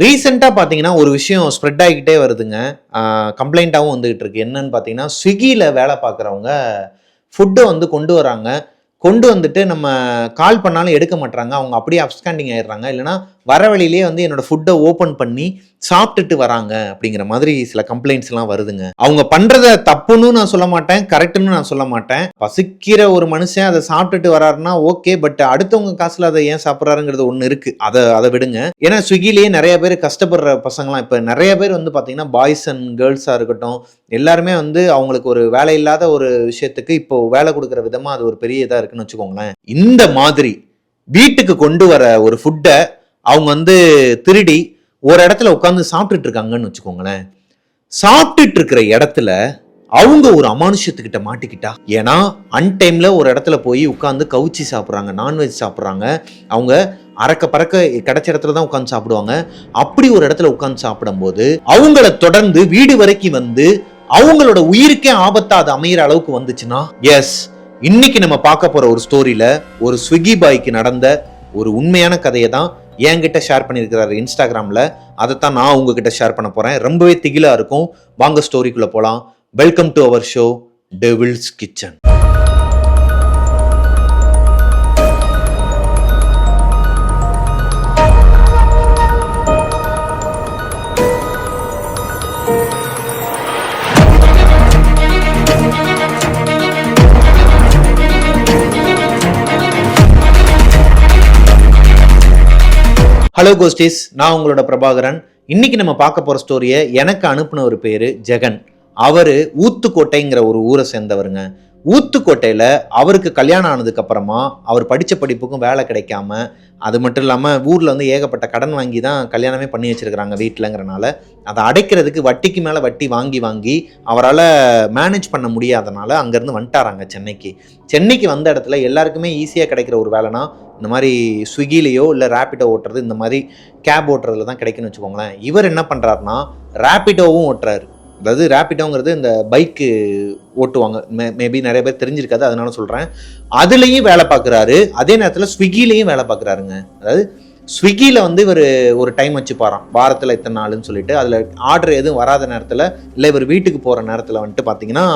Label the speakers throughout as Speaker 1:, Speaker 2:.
Speaker 1: ரீசெண்டாக பார்த்தீங்கன்னா ஒரு விஷயம் ஸ்ப்ரெட் ஆகிக்கிட்டே வருதுங்க. கம்ப்ளைண்ட்டாகவும் வந்துகிட்டு இருக்கு. என்னன்னு பார்த்தீங்கன்னா ஸ்விக்கியில் வேலை பார்க்குறவங்க ஃபுட்டை வந்து கொண்டு வராங்க. கொண்டு வந்துட்டு நம்ம கால் பண்ணாலும் எடுக்க மாட்றாங்க. அவங்க அப்படியே அப்ஸ்டாண்டிங் ஆயிடுறாங்க. இல்லைன்னா வர வழியிலேயே வந்து என்னோட ஃபுட்டை ஓப்பன் பண்ணி சாப்பிட்டுட்டு வராங்க அப்படிங்கிற மாதிரி சில கம்ப்ளைண்ட்ஸ்லாம் வருதுங்க. அவங்க பண்ணுறத தப்புன்னு நான் சொல்ல மாட்டேன் கரெக்டுன்னு நான் சொல்ல மாட்டேன். பசிக்கிற ஒரு மனுஷன் அதை சாப்பிட்டுட்டு வராருன்னா ஓகே பட் அடுத்தவங்க காசில் அதை ஏன் சாப்பிட்றாருங்கிறது ஒன்று இருக்குது அதை அதை விடுங்க. ஏன்னா ஸ்விக்கிலேயே நிறைய பேர் கஷ்டப்படுற பசங்களாம். இப்போ நிறைய பேர் வந்து பார்த்தீங்கன்னா பாய்ஸ் அண்ட் கேர்ள்ஸாக இருக்கட்டும் எல்லாருமே வந்து அவங்களுக்கு ஒரு வேலை இல்லாத ஒரு விஷயத்துக்கு இப்போ வேலை கொடுக்குற விதமாக அது ஒரு பெரிய இதாக இருக்குது இருக்குன்னு வச்சுக்கோங்களேன். இந்த மாதிரி வீட்டுக்கு கொண்டு வர ஒரு ஃபுட்டை அவங்க வந்து திருடி ஒரு இடத்துல உட்காந்து சாப்பிட்டுட்டு இருக்காங்கன்னு வச்சுக்கோங்களேன். சாப்பிட்டுட்டு இருக்கிற இடத்துல அவங்க ஒரு அமானுஷத்துக்கிட்ட மாட்டிக்கிட்டா? ஏன்னா அன்டைமில் ஒரு இடத்துல போய் உட்காந்து கவுச்சி சாப்பிட்றாங்க நான்வெஜ் சாப்பிட்றாங்க. அவங்க அறக்க பறக்க கிடைச்ச இடத்துல தான் உட்காந்து சாப்பிடுவாங்க. அப்படி ஒரு இடத்துல உட்காந்து சாப்பிடும்போது அவங்கள தொடர்ந்து வீடு வரைக்கும் வந்து அவங்களோட உயிருக்கே ஆபத்தாக அது அமையிற அளவுக்கு வந்துச்சுன்னா எஸ் இன்னைக்கு நம்ம பார்க்க போற ஒரு ஸ்டோரியில ஒரு ஸ்விக்கி பாய்க்கு நடந்த ஒரு உண்மையான கதையை தான் என்கிட்ட ஷேர் பண்ணியிருக்கிறாரு இன்ஸ்டாகிராமில் அதை தான் நான் உங்ககிட்ட ஷேர் பண்ண போறேன். ரொம்பவே திகிலாக இருக்கும். வாங்க ஸ்டோரிக்குள்ளே போகலாம் welcome to our show Devil's Kitchen hello ghosties நான் உங்களோட பிரபாகரன். இன்னைக்கு நம்ம பார்க்க போற ஸ்டோரியை எனக்கு அனுப்பின ஒரு பேரு ஜெகன். அவரு ஊத்துக்கோட்டைங்கிற ஒரு ஊரை சேர்ந்தவருங்க. ஊத்துக்கோட்டையில் அவருக்கு கல்யாணம் ஆனதுக்கு அப்புறமா அவர் படித்த படிப்புக்கும் வேலை கிடைக்காம அது மட்டும் இல்லாமல் ஊரில் வந்து ஏகப்பட்ட கடன் வாங்கி தான் கல்யாணமே பண்ணி வச்சிருக்கிறாங்க வீட்டிலங்கிறனால. அதை அடைக்கிறதுக்கு வட்டிக்கு மேலே வட்டி வாங்கி வாங்கி அவரால் மேனேஜ் பண்ண முடியாதனால அங்கேருந்து வந்துட்டாராங்க சென்னைக்கு. சென்னைக்கு வந்த இடத்துல எல்லாருக்குமே ஈஸியாக கிடைக்கிற ஒரு வேலைனா இந்த மாதிரி ஸ்விக்கிலேயோ இல்லை ரேப்பிடோ ஓட்டுறது இந்த மாதிரி கேப் ஓட்டுறதுல தான் கிடைக்குன்னு வச்சுக்கோங்களேன். இவர் என்ன பண்ணுறாருனா ரேப்பிடோவும் ஓட்டுறாரு. அதாவது ரேப்பிடோங்கிறது இந்த பைக்கு ஓட்டுவாங்க. மே மேபி நிறைய பேர் தெரிஞ்சிருக்காது அதனால சொல்கிறேன் அதுலேயும் வேலை பார்க்குறாரு. அதே நேரத்தில் ஸ்விக்கிலையும் வேலை பார்க்குறாருங்க. அதாவது ஸ்விக்கியில் வந்து இவர் ஒரு டைம் வச்சுப்பாராம். வாரத்தில் இத்தனை நாள்னு சொல்லிட்டு அதில் ஆர்டர் எதுவும் வராத நேரத்தில் இல்லை இவர் வீட்டுக்கு போகிற நேரத்தில் வந்துட்டு பார்த்தீங்கன்னா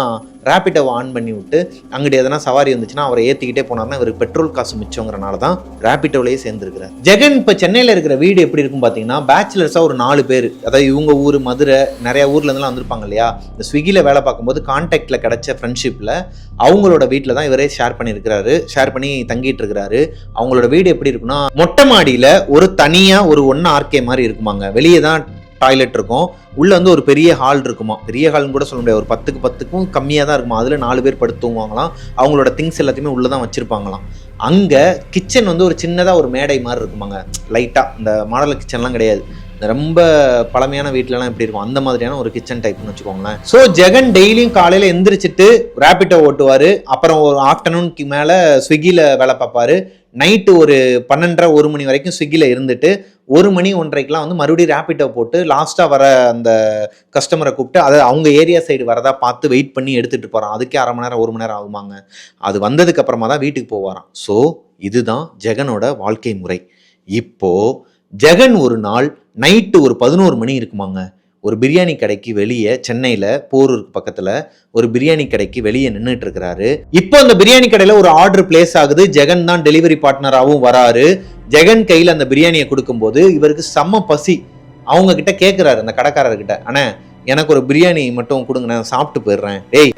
Speaker 1: ரேப்பிடோவை ஆன் பண்ணி விட்டு அங்கிட்டு எதனா சவாரி வந்துச்சுன்னா அவரை ஏற்றிக்கிட்டே போனார்னா இவருக்கு பெட்ரோல் காசு மிச்சங்கிறனால தான் ரேப்பிடோலேயே சேர்ந்துருக்கிறார். ஜெகன் இப்போ சென்னையில் இருக்கிற வீடு எப்படி இருக்கும் பார்த்தீங்கன்னா பேச்சுலர்ஸாக ஒரு நாலு பேர். அதாவது இவங்க ஊர் மதுரை நிறைய ஊர்லேருந்துலாம் வந்திருப்பாங்க இல்லையா? இந்த ஸ்விக்கியில் வேலை பார்க்கும்போது கான்டாக்டில் கிடச்ச ஃப்ரெண்ட்ஷிப்பில் அவங்களோட வீட்டில் தான் இவரே ஷேர் பண்ணியிருக்கிறாரு. ஷேர் பண்ணி தங்கிட்டு இருக்கிறாரு. அவங்களோட வீடு எப்படி இருக்குன்னா மொட்டை மாடியில் ஒரு தனியாக ஒரு ஒன் ஆர்கே மாதிரி இருக்குமாங்க. வெளியே தான் டாய்லெட் இருக்கும். உள்ளே வந்து ஒரு பெரிய ஹால் இருக்குமா? பெரிய ஹால்னு கூட சொல்ல முடியாது. ஒரு பத்துக்கு பத்துக்கும் கம்மியாக தான் இருக்குமா? அதில் நாலு பேர் படுத்து தூங்குவாங்களாம். அவங்களோட திங்ஸ் எல்லாத்தையுமே உள்ளே தான் வச்சுருப்பாங்களாம். அங்கே கிச்சன் வந்து ஒரு சின்னதாக ஒரு மேடை மாதிரி இருக்குமாங்க. லைட்டாக இந்த மாடல் கிச்சன்லாம் கிடையாது. ரொம்ப பழமையான வீட்டிலலாம் எப்படி இருக்கும்? அந்த மாதிரியான ஒரு கிச்சன் டைப்னு வச்சுக்கோங்களேன். ஸோ ஜெகன் டெய்லியும் காலையில் எந்திரிச்சிட்டு ரேப்பிட்டோ ஓட்டுவார். அப்புறம் ஒரு ஆஃப்டர்நூனுக்கு மேலே ஸ்விக்கியில் வேலை பார்ப்பாரு. நைட்டு ஒரு பன்னெண்டரை ஒரு மணி வரைக்கும் ஸ்விக்கியில் இருந்துட்டு ஒரு மணி ஒன்றரைக்கெலாம் வந்து மறுபடியும் ரேப்பிட்டோ போட்டு லாஸ்ட்டாக வர அந்த கஸ்டமரை கூப்பிட்டு அதை அவங்க ஏரியா சைடு வரதா பார்த்து வெயிட் பண்ணி எடுத்துகிட்டு போகிறான் அதுக்கே அரை மணி நேரம் ஒரு மணி நேரம் ஆகுமாங்க. அது வந்ததுக்கப்புறமா தான் வீட்டுக்கு போவாராம். ஸோ இதுதான் ஜெகனோட வாழ்க்கை முறை. இப்போது ஜெகன் ஒரு நாள் நைட்டு ஒரு பதினோரு மணி இருக்குமாங்க. ஒரு பிரியாணி கடைக்கு வெளியே சென்னையில் போரூருக்கு பக்கத்தில் ஒரு பிரியாணி கடைக்கு வெளியே நின்றுட்டு இருக்கிறாரு இப்போ அந்த பிரியாணி கடையில் ஒரு ஆர்டர் பிளேஸ் ஆகுது. ஜெகன் தான் டெலிவரி பார்ட்னராகவும் வராரு. ஜெகன் கையில் அந்த பிரியாணியை கொடுக்கும்போது இவருக்கு செம்ம பசி. அவங்க கிட்ட கேட்குறாரு அந்த கடைக்காரர்கிட்ட. அண்ணே எனக்கு ஒரு பிரியாணி மட்டும் கொடுங்க நான் சாப்பிட்டு போயிடுறேன். ஏய்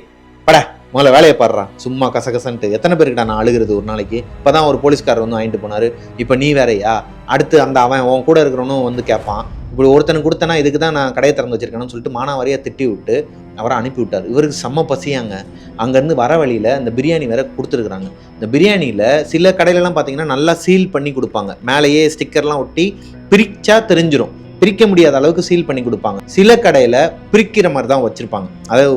Speaker 1: பட. முதல்ல வேலையை பாடுறான் சும்மா கசகசன்ட்டு எத்தனை பேருக்கிட்ட நான் அழுகிறது ஒரு நாளைக்கு? இப்போதான் ஒரு போலீஸ்காரர் வந்து வாங்கிட்டு போனாரு. இப்போ நீ வேறையா? அடுத்து அந்த அவன் உன் கூட இருக்கிறவனும் வந்து கேட்பான் இப்படி ஒருத்தனுக்கு கொடுத்தனா இதுக்கு தான் நான் கடையை திறந்து வச்சிருக்கேன்னு சொல்லிட்டு மானாவாரியாக திட்டி விட்டு அவரை அனுப்பி விட்டார். இவருக்கு செம்ம பசியாங்க. அங்கேருந்து வர வழியில் இந்த பிரியாணி வேற கொடுத்துருக்குறாங்க. இந்த பிரியாணியில் சில கடையிலலாம் பார்த்தீங்கன்னா நல்லா சீல் பண்ணி கொடுப்பாங்க. மேலேயே ஸ்டிக்கர்லாம் ஒட்டி பிரிச்சா தெரிஞ்சிடும் பிரிக்க முடியாத அளவுக்கு சீல் பண்ணி கொடுப்பாங்க. சில கடையில் பிரிக்கிற மாதிரி தான் வச்சுருப்பாங்க. அதாவது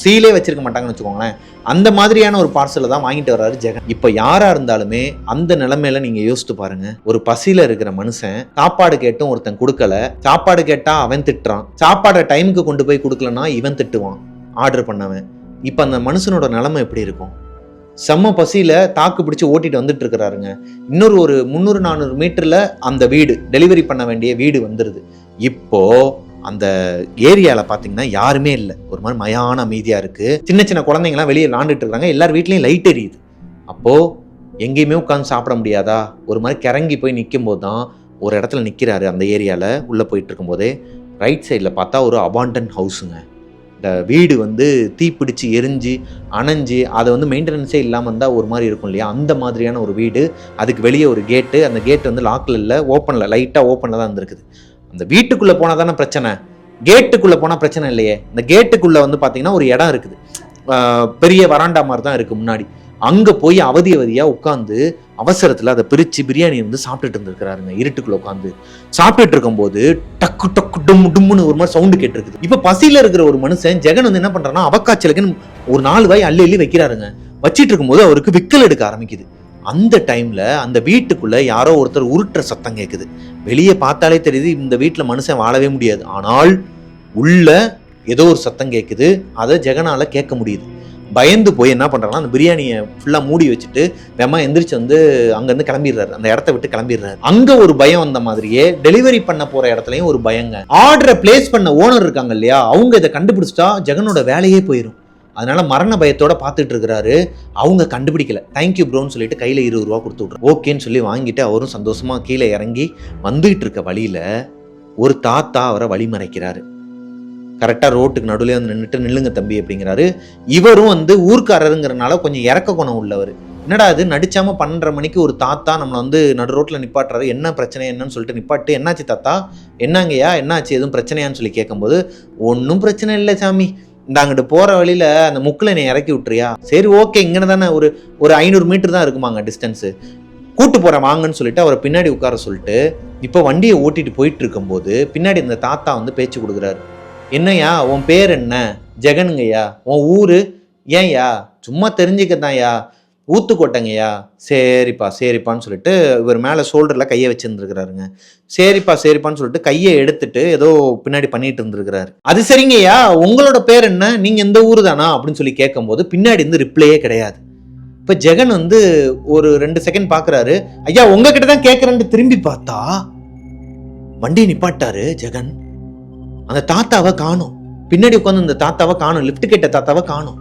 Speaker 1: சீலே வச்சிருக்க மாட்டாங்கன்னு வச்சுக்கோங்களேன். அந்த மாதிரியான ஒரு பார்சலை தான் வாங்கிட்டு வர்றாரு ஜெகன். இப்போ யாரா இருந்தாலுமே அந்த நிலைமையில நீங்க யோசித்து பாருங்க. ஒரு பசியில இருக்கிற மனுஷன் சாப்பாடு கேட்டும் ஒருத்தன் கொடுக்கல. சாப்பாடு கேட்டா அவன் திட்டுறான். சாப்பாடை டைமுக்கு கொண்டு போய் கொடுக்கலன்னா இவன் திட்டுவான். ஆர்டர் பண்ணவன். இப்போ அந்த மனுஷனோட நிலைமை எப்படி இருக்கும்? செம்ம பசியில தாக்கு பிடிச்சி ஓட்டிட்டு வந்துட்டு இருக்கிறாருங்க. இன்னொரு ஒரு முந்நூறு நானூறு மீட்டர்ல அந்த வீடு டெலிவரி பண்ண வேண்டிய வீடு வந்துருது. இப்போ அந்த ஏரியாவில் பார்த்தீங்கன்னா யாருமே இல்லை. ஒரு மாதிரி மயான அமைதியாக இருக்குது சின்ன சின்ன குழந்தைங்கலாம் வெளியே விளாண்டுட்டு இருக்காங்க. எல்லார் வீட்லேயும் லைட் எரியுது. அப்போது எங்கேயுமே உட்காந்து சாப்பிட முடியாதா? ஒரு மாதிரி கிறங்கி போய் நிற்கும் போது தான் ஒரு இடத்துல நிற்கிறாரு அந்த ஏரியாவில் உள்ளே போயிட்டு இருக்கும்போதே. ரைட் சைடில் பார்த்தா ஒரு அபாண்டன் ஹவுஸுங்க இந்த வீடு வந்து தீப்பிடிச்சு எரிஞ்சு அணைஞ்சு அதை வந்து மெயின்டெனன்ஸே இல்லாமல் இருந்தால் ஒரு மாதிரி இருக்கும் இல்லையா? அந்த மாதிரியான ஒரு வீடு. அதுக்கு வெளியே ஒரு கேட்டு அந்த கேட் வந்து லாக்கில் இல்லை ஓப்பனில் லைட்டாக ஓப்பனில் தான் இருந்திருக்குது. அந்த வீட்டுக்குள்ளே போனால் தானே பிரச்சனை? கேட்டுக்குள்ளே போனால் பிரச்சனை இல்லையே. இந்த கேட்டுக்குள்ளே வந்து பார்த்தீங்கன்னா ஒரு இடம் இருக்குது. பெரிய வராண்டா மாதிரி தான் இருக்குது முன்னாடி. அங்கே போய் அவதி அவதியாக உட்காந்து அவசரத்தில் அதை பிரித்து பிரியாணி வந்து சாப்பிட்டுட்டு இருந்திருக்கிறாருங்க. இருட்டுக்குள்ளே உட்காந்து சாப்பிட்டுட்டு இருக்கும்போது டக்கு டக்கு டும் டும்னு ஒரு மாதிரி சவுண்டு கேட்டிருக்குது. இப்போ பசியில் இருக்கிற ஒரு மனுஷன் ஜெகன் வந்து என்ன பண்ணுறான்னா அவக்காய்ச்சலுக்குன்னு ஒரு நாலு வாய் அள்ளி அள்ளி வைக்கிறாருங்க. வச்சிட்டு இருக்கும்போது அவருக்கு விக்கல் எடுக்க ஆரம்பிக்குது. அந்த டைமில் அந்த வீட்டுக்குள்ளே யாரோ ஒருத்தர் உருட்டுற சத்தம் கேட்குது வெளியே பார்த்தாலே தெரியுது இந்த வீட்டில் மனுஷன் வாழவே முடியாது. ஆனால் உள்ள ஏதோ ஒரு சத்தம் கேட்குது அதை ஜெகனால கேட்க முடியுது. பயந்து போய் என்ன பண்ணுறாங்கன்னா அந்த பிரியாணியை ஃபுல்லாக மூடி வச்சுட்டு வேமா எந்திரிச்சு வந்து அங்கேருந்து கிளம்பிடுறாரு. அந்த இடத்த விட்டு கிளம்பிடுறாரு. அங்கே ஒரு பயம் வந்த மாதிரியே டெலிவரி பண்ண போகிற இடத்துலையும் ஒரு பயங்க. ஆர்டரை பிளேஸ் பண்ண ஓனர் இருக்காங்க இல்லையா? அவங்க இதை கண்டுபிடிச்சிட்டா ஜெகனோட வேலையே போயிடும் அதனால மரண பயத்தோட பார்த்துட்டு இருக்கிறாரு. அவங்க கண்டுபிடிக்கல. தேங்க்யூ ப்ரோன்னு சொல்லிட்டு கையில இருபது ரூபா கொடுத்து விட்ரு ஓகேன்னு சொல்லி வாங்கிட்டு அவரும் சந்தோஷமா கீழே இறங்கி வந்துகிட்டு இருக்க வழியில ஒரு தாத்தா அவரை வழிமறைக்கிறாரு கரெக்டாக ரோட்டுக்கு நடுவில் வந்து நின்றுட்டு நில்லுங்க தம்பி அப்படிங்கிறாரு. இவரும் வந்து ஊர்க்காரருங்கிறனால கொஞ்சம் இறக்க குணம் உள்ளவர். என்னடா அது நடிச்சாம பன்னெண்டரை மணிக்கு ஒரு தாத்தா நம்மளை வந்து நடு ரோட்டில் நிப்பாட்டுறாரு. என்ன பிரச்சனை என்னன்னு சொல்லிட்டு நிப்பாட்டு. என்னாச்சு தாத்தா? என்னங்கய்யா? என்னாச்சு? எதுவும் பிரச்சனையான்னு சொல்லி கேட்கும்போது ஒன்றும் பிரச்சனை இல்லை சாமி. இந்த அங்கிட்டு போகிற வழியில் அந்த முக்கில் என்னை இறக்கி விட்டுறியா? சரி ஓகே இங்கே தானே ஒரு ஒரு ஐநூறு மீட்டர் தான் இருக்குமாங்க டிஸ்டன்ஸு கூட்டு போகிறேன் வாங்கன்னு சொல்லிட்டு அவரை பின்னாடி உட்கார சொல்லிட்டு இப்போ வண்டியை ஓட்டிட்டு போயிட்டு இருக்கும்போது பின்னாடி இந்த தாத்தா வந்து பேச்சு கொடுக்குறாரு. என்னய்யா உன் பேர் என்ன? ஜெகனுங்கய்யா. உன் ஊர்? ஏன்யா சும்மா தெரிஞ்சுக்கத்தான்யா? ஊத்துக்கோட்டைங்கய்யா? சரிப்பா சரிப்பான்னு சொல்லிட்டு இவர் மேலே ஷோல்டரில் கையை வச்சுருந்துருக்கிறாருங்க. சரிப்பா சரிப்பான்னு சொல்லிட்டு கையை எடுத்துட்டு ஏதோ பின்னாடி பண்ணிட்டு இருந்திருக்கிறாரு. அது சரிங்கய்யா உங்களோட பேர் என்ன? நீங்கள் எந்த ஊர் தானா? அப்படின்னு சொல்லி கேட்கும்போது பின்னாடி இருந்து ரிப்ளையே கிடையாது. இப்போ ஜெகன் வந்து ஒரு ரெண்டு செகண்ட் பார்க்குறாரு ஐயா உங்ககிட்ட தான் கேட்குறேன்ட்டு திரும்பி பார்த்தா வண்டியை நிப்பாட்டாரு ஜெகன். அந்த தாத்தாவை காணும். பின்னாடி உட்காந்து அந்த தாத்தாவை காணும். லிஃப்ட் கேட்ட தாத்தாவை காணும்.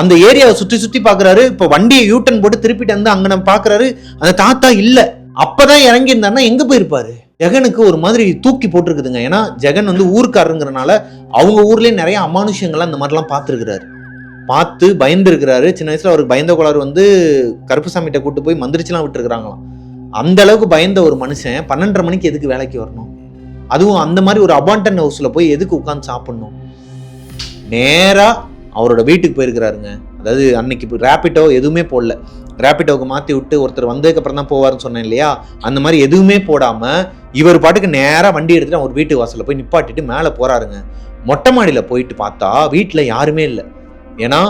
Speaker 1: அந்த ஏரியாவை சுற்றி சுற்றி பார்க்குறாரு. இப்போ வண்டியை யூட்டன் போட்டு திருப்பிட்டு வந்து அங்கே நம்ம பார்க்குறாரு. அந்த தாத்தா இல்லை. அப்போதான் இறங்கியிருந்தாருன்னா எங்கே போயிருப்பாரு? ஜெகனுக்கு ஒரு மாதிரி தூக்கி போட்டிருக்குதுங்க. ஏன்னா ஜெகன் வந்து ஊருக்காரங்கிறனால அவங்க ஊர்லேயே நிறைய அமானுஷ்யங்கள்லாம் இந்த மாதிரிலாம் பார்த்துருக்குறாரு. பார்த்து பயந்துருக்கிறாரு. சின்ன வயசில் அவருக்கு பயந்த கோளாறு வந்து கருப்புசாமிகிட்ட கூட்டு போய் மந்திரிச்சுலாம் விட்டுருக்குறாங்களாம். அந்த அளவுக்கு பயந்த ஒரு மனுஷன் பன்னெண்டரை மணிக்கு எதுக்கு வேலைக்கு வரணும்? அதுவும் அந்த மாதிரி ஒரு அபாண்டன் ஹவுஸில் போய் எதுக்கு உட்காந்து சாப்பிடணும்? நேராக அவரோட வீட்டுக்கு போயிருக்கிறாருங்க. அதாவது அன்னைக்கு ரேப்பிட்டோ எதுவுமே போடல. ரேப்பிட்டோவுக்கு மாற்றி விட்டு ஒருத்தர் வந்ததுக்கு அப்புறம் தான் போவாருன்னு சொன்னேன் இல்லையா? அந்த மாதிரி எதுவுமே போடாமல் இவர் பாட்டுக்கு நேராக வண்டி எடுத்துகிட்டு அவர் வீட்டு வாசலில் போய் நிப்பாட்டிட்டு மேலே போகிறாருங்க மொட்டை மாடியில் போயிட்டு பார்த்தா வீட்டில் யாருமே இல்லை. ஏன்னா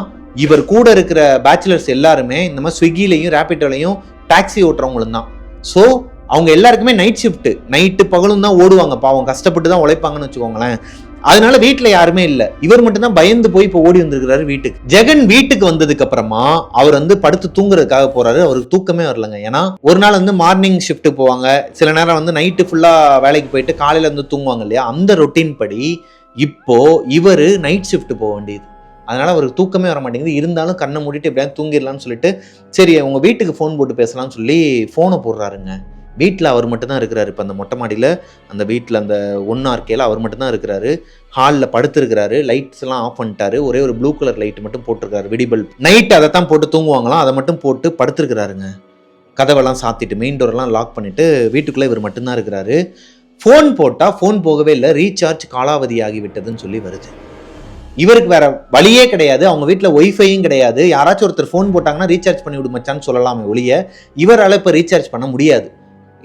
Speaker 1: இவர் கூட இருக்கிற பேச்சுலர்ஸ் எல்லாருமே இந்த மாதிரி ஸ்விக்கிலையும் ரேப்பிட்டோலையும் டாக்ஸி ஓட்டுறவங்களும் தான். ஸோ அவங்க எல்லாருக்குமே நைட் ஷிஃப்ட் நைட்டு பகலும் தான் ஓடுவாங்க. பாவம் கஷ்டப்பட்டு தான் உழைப்பாங்கன்னு வச்சுக்கோங்களேன். அதனால வீட்டில் யாருமே இல்லை. இவர் மட்டும்தான் பயந்து போய் இப்போ ஓடி வந்திருக்கிறாரு வீட்டுக்கு. ஜெகன் வீட்டுக்கு வந்ததுக்கு அப்புறமா அவர் வந்து படுத்து தூங்குறதுக்காக போறாரு. அவருக்கு தூக்கமே வரலங்க. ஏன்னா ஒரு நாள் வந்து மார்னிங் ஷிஃப்ட் போவாங்க. சில நேரம் வந்து நைட்டு ஃபுல்லா வேலைக்கு போயிட்டு காலையில வந்து தூங்குவாங்க இல்லையா? அந்த ரொட்டீன் படி இப்போ இவர் நைட் ஷிஃப்ட் போக வேண்டியது. அதனால அவருக்கு தூக்கமே வர மாட்டேங்குது. இருந்தாலும் கண்ணை மூடிட்டு எப்படியாவது தூங்கிடலாம்னு சொல்லிட்டு சரி உங்க வீட்டுக்கு ஃபோன் போட்டு பேசலாம்னு சொல்லி ஃபோனை போடுறாருங்க. வீட்டில் அவர் மட்டும்தான் இருக்கிறாரு. இப்போ அந்த மொட்டை மாடியில் அந்த வீட்டில் அந்த ஒன்று ஆர்கேல அவர் மட்டும்தான் இருக்கிறாரு. ஹாலில் படுத்துருக்கிறாரு. லைட்ஸ் எல்லாம் ஆஃப் பண்ணிட்டாரு. ஒரே ஒரு ப்ளூ கலர் லைட் மட்டும் போட்டிருக்காரு. விடிபல் நைட் அதை தான் போட்டு தூங்குவாங்களாம். அதை மட்டும் போட்டு படுத்துருக்கிறாருங்க. கதவெல்லாம் சாத்திட்டு மெயின் டோரெல்லாம் லாக் பண்ணிட்டு வீட்டுக்குள்ளே இவர் மட்டும்தான் இருக்கிறாரு. ஃபோன் போட்டால் ஃபோன் போகவே இல்லை. ரீசார்ஜ் காலாவதி ஆகிவிட்டதுன்னு சொல்லி வருது. இவருக்கு வேற வழியே கிடையாது. அவங்க வீட்டில் ஒய்ஃபையும் கிடையாது. யாராச்சும் ஒருத்தர் ஃபோன் போட்டாங்கன்னா ரீசார்ஜ் பண்ணி விடுமச்சான்னு சொல்லலாமே ஒழிய இவரால் இப்போ ரீசார்ஜ் பண்ண முடியாது.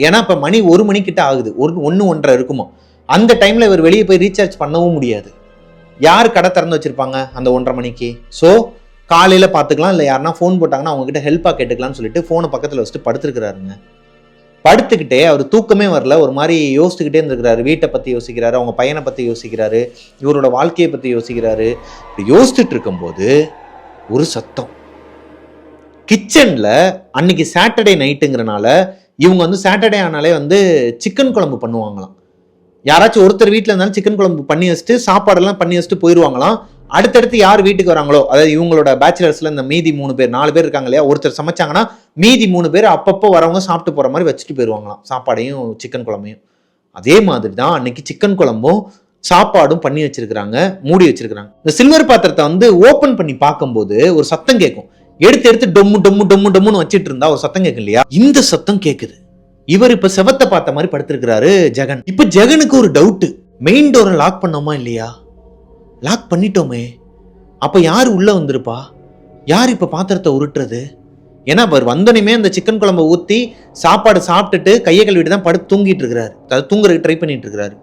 Speaker 1: ஏன்னா இப்போ மணி ஒரு மணிக்கிட்ட ஆகுது. ஒரு ஒன்று ஒன்றரை இருக்குமோ. அந்த டைமில் இவர் வெளியே போய் ரீசார்ஜ் பண்ணவும் முடியாது. யார் கடை திறந்து வச்சுருப்பாங்க அந்த ஒன்றரை மணிக்கு? ஸோ காலையில் பார்த்துக்கலாம் இல்லை யாருன்னா ஃபோன் போட்டாங்கன்னா அவங்ககிட்ட ஹெல்ப்பாக கேட்டுக்கலாம்னு சொல்லிட்டு ஃபோனை பக்கத்தில் வச்சுட்டு படுத்துருக்கிறாருங்க. படுத்துக்கிட்டே அவர் தூக்கமே வரல. ஒரு மாதிரி யோசிச்சுக்கிட்டே இருந்திருக்கிறாரு. வீட்டை பற்றி யோசிக்கிறாரு அவங்க பையனை பற்றி யோசிக்கிறாரு இவரோட வாழ்க்கையை பற்றி யோசிக்கிறாரு. இப்படி யோசிச்சுட்டு இருக்கும்போது ஒரு சத்தம். கிச்சனில் அன்னைக்கு சாட்டர்டே நைட்டுங்கிறனால இவங்க வந்து சாட்டர்டே ஆனாலே வந்து சிக்கன் குழம்பு பண்ணுவாங்களாம். யாராச்சும் ஒருத்தர் வீட்டில் இருந்தாலும் சிக்கன் குழம்பு பண்ணி வச்சுட்டு சாப்பாடெல்லாம் பண்ணி வச்சுட்டு போயிடுவாங்களாம் அடுத்தடுத்து யார் வீட்டுக்கு வராங்களோ அதாவது இவங்களோட பேச்சுலர்ஸில் இந்த மீதி மூணு பேர் நாலு பேர் இருக்காங்க இல்லையா ஒருத்தர் சமைச்சாங்கன்னா மீதி மூணு பேர் அப்பப்போ வரவங்க சாப்பிட்டு போகிற மாதிரி வச்சுட்டு போயிடுவாங்களாம் சாப்பாடையும் சிக்கன் குழம்பையும். அதே மாதிரி தான் அன்னைக்கு சிக்கன் குழம்பும் சாப்பாடும் பண்ணி வச்சிருக்கிறாங்க மூடி வச்சிருக்கிறாங்க. இந்த சில்வர் பாத்திரத்தை வந்து ஓப்பன் பண்ணி பார்க்கும்போது ஒரு சத்தம் கேட்கும். எடுத்து எடுத்து டொம்மு டொம்மு டொம்மு டொம்முன்னு வச்சிட்டு இருந்தா ஒரு சத்தம் கேட்கும் இல்லையா இந்த சத்தம் கேட்குது இவர் இப்ப செவத்தை பார்த்த மாதிரி படுத்திருக்கிறாரு ஜெகன். இப்ப ஜெகனுக்கு ஒரு டவுட்டு மெயின் டோரை லாக் பண்ணோமா இல்லையா? லாக் பண்ணிட்டோமே. அப்ப யார் உள்ள வந்திருப்பா? யார் இப்ப பாத்திரத்தை உருட்டுறது? ஏன்னா அவர் வந்தோடனே அந்த சிக்கன் குழம்பை ஊற்றி சாப்பாடு சாப்பிட்டுட்டு கையை கழுவிட்டு தான் படுத்து தூங்கிட்டு இருக்கிறாரு. அதை தூங்குறதுக்கு ட்ரை பண்ணிட்டு இருக்கிறாரு.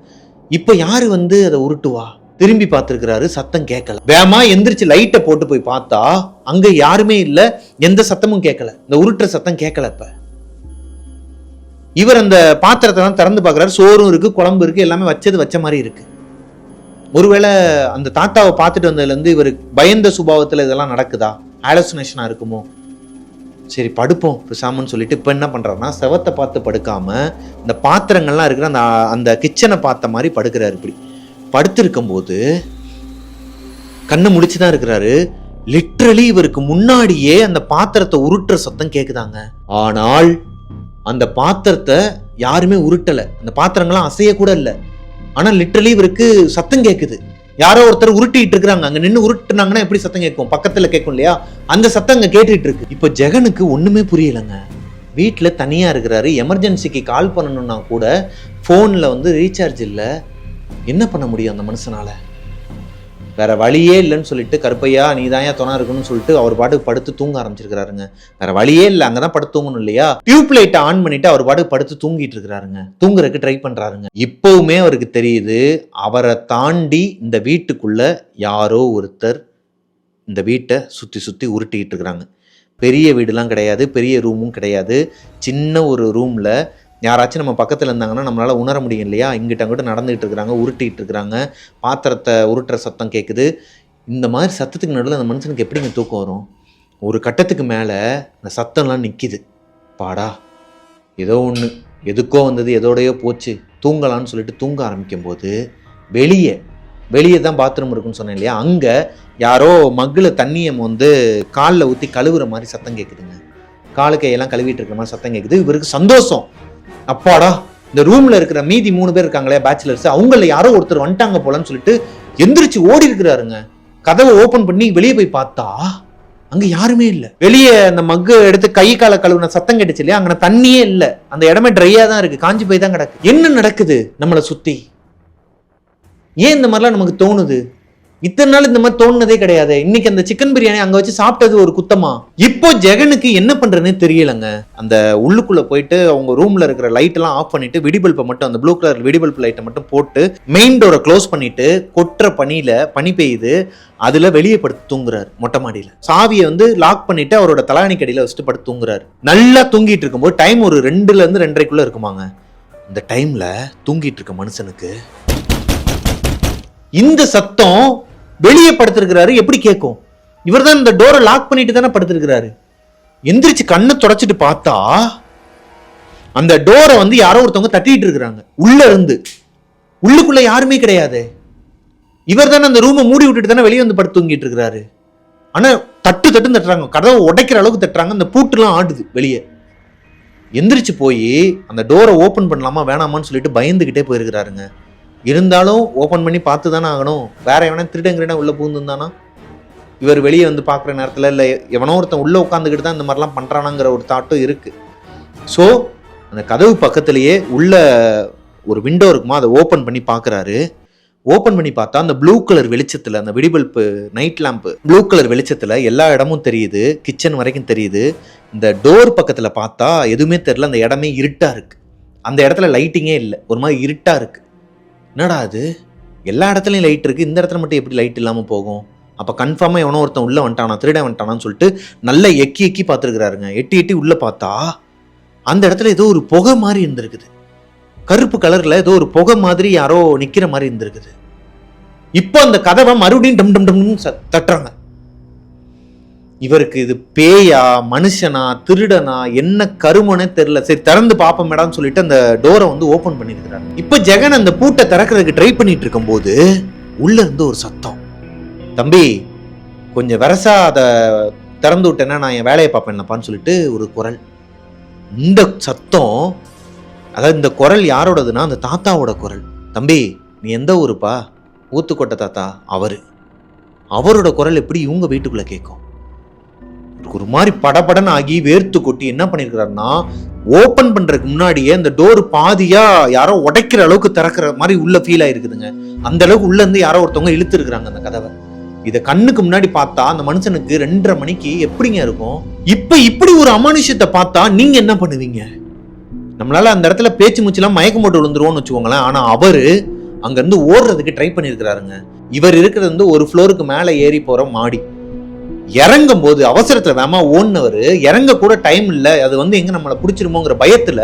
Speaker 1: இப்போ யார் வந்து அதை உருட்டுவா? திரும்பி பார்த்துருக்கிறாரு சத்தம் கேட்கல. வேமா எந்திரிச்சு லைட்டை போட்டு போய் பார்த்தா அங்க யாருமே இல்லை எந்த சத்தமும் கேட்கல. இந்த உருட்டுற சத்தம் கேட்கல இப்ப. இவர் அந்த பாத்திரத்தை தான் திறந்து பார்க்குறாரு. சோறும் இருக்கு குழம்பு இருக்கு எல்லாமே வச்சது வச்ச மாதிரி இருக்கு. ஒருவேளை அந்த தாத்தாவை பார்த்துட்டு வந்ததுலேருந்து இவர் பயந்த சுபாவத்தில் இதெல்லாம் நடக்குதா? ஆலோசனேஷனாக இருக்குமோ? சரி படுப்போம் பேசாமன்னு சொல்லிட்டு இப்போ என்ன பண்ணுறாருன்னா செவத்தை பார்த்து படுக்காமல் இந்த பாத்திரங்கள்லாம் இருக்கிற அந்த அந்த கிச்சனை பார்த்த மாதிரி படுக்கிறாரு இப்படி. படுத்திருக்கும்போது கண்ணை முடிச்சு தான் இருக்கிறாரு. லிட்ரலி இவருக்கு முன்னாடியே அந்த பாத்திரத்தை உருட்டுற சத்தம் கேக்குதாங்க. ஆனால் அந்த பாத்திரத்தை யாருமே உருட்டல. அந்த பாத்திரங்கள்லாம் அசைய கூட இல்லை. ஆனால் லிட்ரலி இவருக்கு சத்தம் கேக்குது. யாரோ ஒருத்தர் உருட்டிட்டு இருக்கிறாங்க. அங்க நின்று உருட்டுனாங்கன்னா எப்படி சத்தம் கேட்கும்? பக்கத்துல கேட்கும் இல்லையா? அந்த சத்தம் அங்க கேட்டுட்டு இருக்கு. இப்போ ஜெகனுக்கு ஒண்ணுமே புரியலங்க. வீட்டில் தனியா இருக்கிறாரு. எமர்ஜென்சிக்கு கால் பண்ணணும்னா கூட ஃபோனில் வந்து ரீசார்ஜ் இல்லை. என்ன பண்ண முடியும் அந்த மனுஷனால? வேற வழியே இல்லைன்னு சொல்லிட்டு கருப்பையா நீ தான் துணை இருக்கணும்னு சொல்லிட்டு அவர் பாட்டுக்கு படுத்து தூங்க ஆரம்பிச்சிருக்கிறாருங்க. வேற வழியே இல்லை அங்கதான் படுத்து தூங்கணும் இல்லையா? டியூப் லைட்டை ஆன் பண்ணிட்டு அவர் பாட்டுக்கு படுத்து தூங்கிட்டு இருக்கிறாருங்க. தூங்குறதுக்கு ட்ரை பண்றாருங்க. இப்பவுமே அவருக்கு தெரியுது அவரை தாண்டி இந்த வீட்டுக்குள்ள யாரோ ஒருத்தர் இந்த வீட்டை சுத்தி சுத்தி உருட்டிக்கிட்டு இருக்கிறாங்க. பெரிய வீடுலாம் கிடையாது பெரிய ரூமும் கிடையாது. சின்ன ஒரு ரூம்ல யாராச்சும் நம்ம பக்கத்தில் இருந்தாங்கன்னா நம்மளால் உணர முடியும் இல்லையா? இங்கிட்ட அங்கிட்ட நடந்துகிட்டு இருக்கிறாங்க உருட்டிகிட்டு இருக்கிறாங்க. பாத்திரத்தை உருட்டுற சத்தம் கேட்குது இந்த மாதிரி சத்தத்துக்கு நடுவில் அந்த மனுஷனுக்கு எப்படிங்க தூக்கம் வரும்? ஒரு கட்டத்துக்கு மேலே அந்த சத்தம்லாம் நிற்கிது பாடா ஏதோ ஒன்று எதுக்கோ வந்தது எதோடையோ போச்சு. தூங்கலான்னு சொல்லிட்டு தூங்க ஆரம்பிக்கும் போது வெளியே வெளியே தான் பாத்ரூம் இருக்குன்னு சொன்னேன் இல்லையா? அங்கே யாரோ மக்கில் தண்ணியை வந்து காலில் ஊற்றி கழுவுற மாதிரி சத்தம் கேட்குதுங்க காலு கையெல்லாம் கழுவிட்டு இருக்கிற மாதிரி சத்தம் கேட்குது இவருக்கு சந்தோஷம். அப்பாடா இந்த ரூம்ல இருக்கிற மீதி மூணு பேர் இருக்காங்களே பேச்சுலர்ஸ் அவங்கள யாரோ ஒருத்தர் வந்துட்டாங்க போலன்னு சொல்லிட்டு எந்திரிச்சு ஓடி இருக்கிறாருங்க. கதவை ஓபன் பண்ணி வெளியே போய் பார்த்தா அங்க யாருமே இல்ல. வெளியே அந்த மக்கு எடுத்து கை கால கழுவுன சத்தம் கேட்டுச்சு இல்லையா? அங்க தண்ணியே இல்ல. அந்த இடமே ட்ரையா தான் இருக்கு. காஞ்சி போய் தான் கிடக்கு. என்ன நடக்குது நம்மளை சுத்தி? ஏன் இந்த மாதிரிலாம் நமக்கு தோணுது? இத்தனை நாள் இந்த மாதிரி தோணுனதே கிடையாது. இன்னைக்கு அந்த சிக்கன் பிரியாணி அங்க வச்சு சாப்பிட்டது ஒரு குத்தமா? இப்போ ஜெகனுக்கு என்ன பண்றதுன்னு தெரியலங்க. அந்த உள்ளுக்குள்ள போயிட்டு அவங்க ரூம்ல இருக்கிற லைட் எல்லாம் ஆஃப் பண்ணிட்டு வெடிபல்பை மட்டும் அந்த ப்ளூ கலர் வெடிபல்ப் லைட்டை மட்டும் போட்டு மெயின் டோரை க்ளோஸ் பண்ணிட்டு கொட்டுற பனியில பனி பெய்யுது அதுல வெளியே படுத்து தூங்குறாரு மொட்டை மாடியில. சாவியை வந்து லாக் பண்ணிட்டு அவரோட தலாணிக்கடியில வச்சுட்டு படுத்து தூங்குறாரு. நல்லா தூங்கிட்டு இருக்கும்போது டைம் ஒரு ரெண்டுல இருந்து ரெண்டரைக்குள்ள இருக்குமாங்க. இந்த டைம்ல தூங்கிட்டு இருக்க மனுஷனுக்கு இந்த சத்தம் வெளியே படுத்திருக்கிறாரு எப்படி கேட்கும் இவர் தான் இந்த டோரை லாக் பண்ணிட்டு தானே படுத்திருக்கிறாரு. எந்திரிச்சு கண்ணை தொடச்சிட்டு பார்த்தா அந்த டோரை வந்து யாரோ ஒருத்தவங்க தட்டிட்டு இருக்கிறாங்க. உள்ள இருந்து. உள்ளுக்குள்ள யாருமே கிடையாது. இவர் தானே அந்த ரூமை மூடி விட்டுட்டு தானே வெளியே வந்து படுத்து தூங்கிட்டு இருக்கிறாரு. ஆனா தட்டு தட்டு தட்டுறாங்க. கதவை உடைக்கிற அளவுக்கு தட்டுறாங்க. அந்த பூட்டுலாம் ஆடுது வெளியே. எந்திரிச்சு போய் அந்த டோரை ஓபன் பண்ணலாமா வேணாமான்னு சொல்லிட்டு பயந்துகிட்டே போயிருக்கிறாருங்க. இருந்தாலும் ஓப்பன் பண்ணி பார்த்து தானே ஆகணும். வேற எவனா திருடங்கிரனா உள்ள பூந்துருந்தானா இவர் வெளியே வந்து பார்க்குற நேரத்தில் இல்லை எவனோ ஒருத்தன் உள்ளே உட்காந்துக்கிட்டு தான் இந்த மாதிரிலாம் பண்ணுறானாங்கிற ஒரு தாட்டும் இருக்குது ஸோ அந்த கதவு பக்கத்துலேயே உள்ள ஒரு விண்டோ இருக்குமா? அதை ஓப்பன் பண்ணி பார்க்குறாரு. ஓப்பன் பண்ணி பார்த்தா அந்த ப்ளூ கலர் வெளிச்சத்தில் அந்த வெடிபல்பு நைட் லேம்ப்பு ப்ளூ கலர் வெளிச்சத்தில் எல்லா இடமும் தெரியுது. கிச்சன் வரைக்கும் தெரியுது. இந்த டோர் பக்கத்தில் பார்த்தா எதுவுமே தெரில அந்த இடமே இருட்டாக இருக்குது அந்த இடத்துல லைட்டிங்கே இல்லை. ஒரு மாதிரி இருட்டாக இருக்குது என்னடா அது? எல்லா இடத்துலையும் லைட் இருக்குது இந்த இடத்துல மட்டும் எப்படி லைட் இல்லாமல் போகும்? அப்போ கன்ஃபார்மாக எவனோ ஒருத்தன் உள்ளே வந்துட்டானா திருட வந்துட்டானான்னு சொல்லிட்டு நல்லா எக்கி எக்கி பார்த்துருக்குறாருங்க. எட்டி எட்டி உள்ளே பார்த்தா அந்த இடத்துல ஏதோ ஒரு புகை மாதிரி இருந்திருக்குது. கருப்பு கலரில் ஏதோ ஒரு புகை மாதிரி யாரோ நிற்கிற மாதிரி இருந்திருக்குது. இப்போ அந்த கதவை மறுபடியும் டம் டம் டம்னு தட்டுறாங்க. இவருக்கு இது பேயா மனுஷனா திருடனா என்ன கருமனே தெரியல. சரி திறந்து பாப்போம் மேடான்னு சொல்லிட்டு அந்த டோரை வந்து ஓபன் பண்ணிருக்கிறாரு. இப்ப ஜெகன் அந்த பூட்டை திறக்கிறதுக்கு ட்ரை பண்ணிட்டு இருக்கும்போது உள்ள இருந்து ஒரு சத்தம். தம்பி கொஞ்சம் வரசா அதை திறந்து விட்டேன்னா நான் என் வேலையை பார்ப்பேன்லப்பான்னு சொல்லிட்டு ஒரு குரல். இந்த சத்தம் அதாவது இந்த குரல் யாரோடதுன்னா அந்த தாத்தாவோட குரல். தம்பி நீ எந்த ஊருப்பா? ஊத்துக்கொட்டை தாத்தா அவரு. அவரோட குரல் எப்படி இவங்க வீட்டுக்குள்ள கேட்கும்? ஒரு மாதிரி படபடன்னு ஆகி வேர்த்து கொட்டி என்ன பண்ணியிருக்கிறாருன்னா ஓப்பன் பண்ணுறதுக்கு முன்னாடியே அந்த டோர் பாதியாக யாரோ உடைக்கிற அளவுக்கு திறக்கிற மாதிரி உள்ள ஃபீல் ஆகிருக்குதுங்க அந்த அளவுக்கு உள்ளேருந்து யாரோ ஒருத்தவங்க இழுத்துருக்குறாங்க அந்த கதவை. இதை கண்ணுக்கு முன்னாடி பார்த்தா அந்த மனுஷனுக்கு ரெண்டரை மணிக்கு எப்படிங்க இருக்கும்? இப்போ இப்படி ஒரு அமானுஷத்தை பார்த்தா நீங்க என்ன பண்ணுவீங்க? நம்மளால அந்த இடத்துல பேச்சு மூச்சுலாம் மயக்கம் போட்டு விழுந்துருவோம்னு வச்சுக்கோங்களேன். ஆனால் அவரு அங்கேருந்து ஓடுறதுக்கு ட்ரை பண்ணியிருக்கிறாருங்க இவர் இருக்கிறது வந்து ஒரு ஃப்ளோருக்கு மேலே ஏறி போகிற மாடி. இறங்கும் போது அவசரத்தில் வேமா ஓடினவர் இறங்க கூட டைம் இல்லை அது வந்து எங்க நம்மளை பிடிச்சிருமோங்கிற பயத்தில்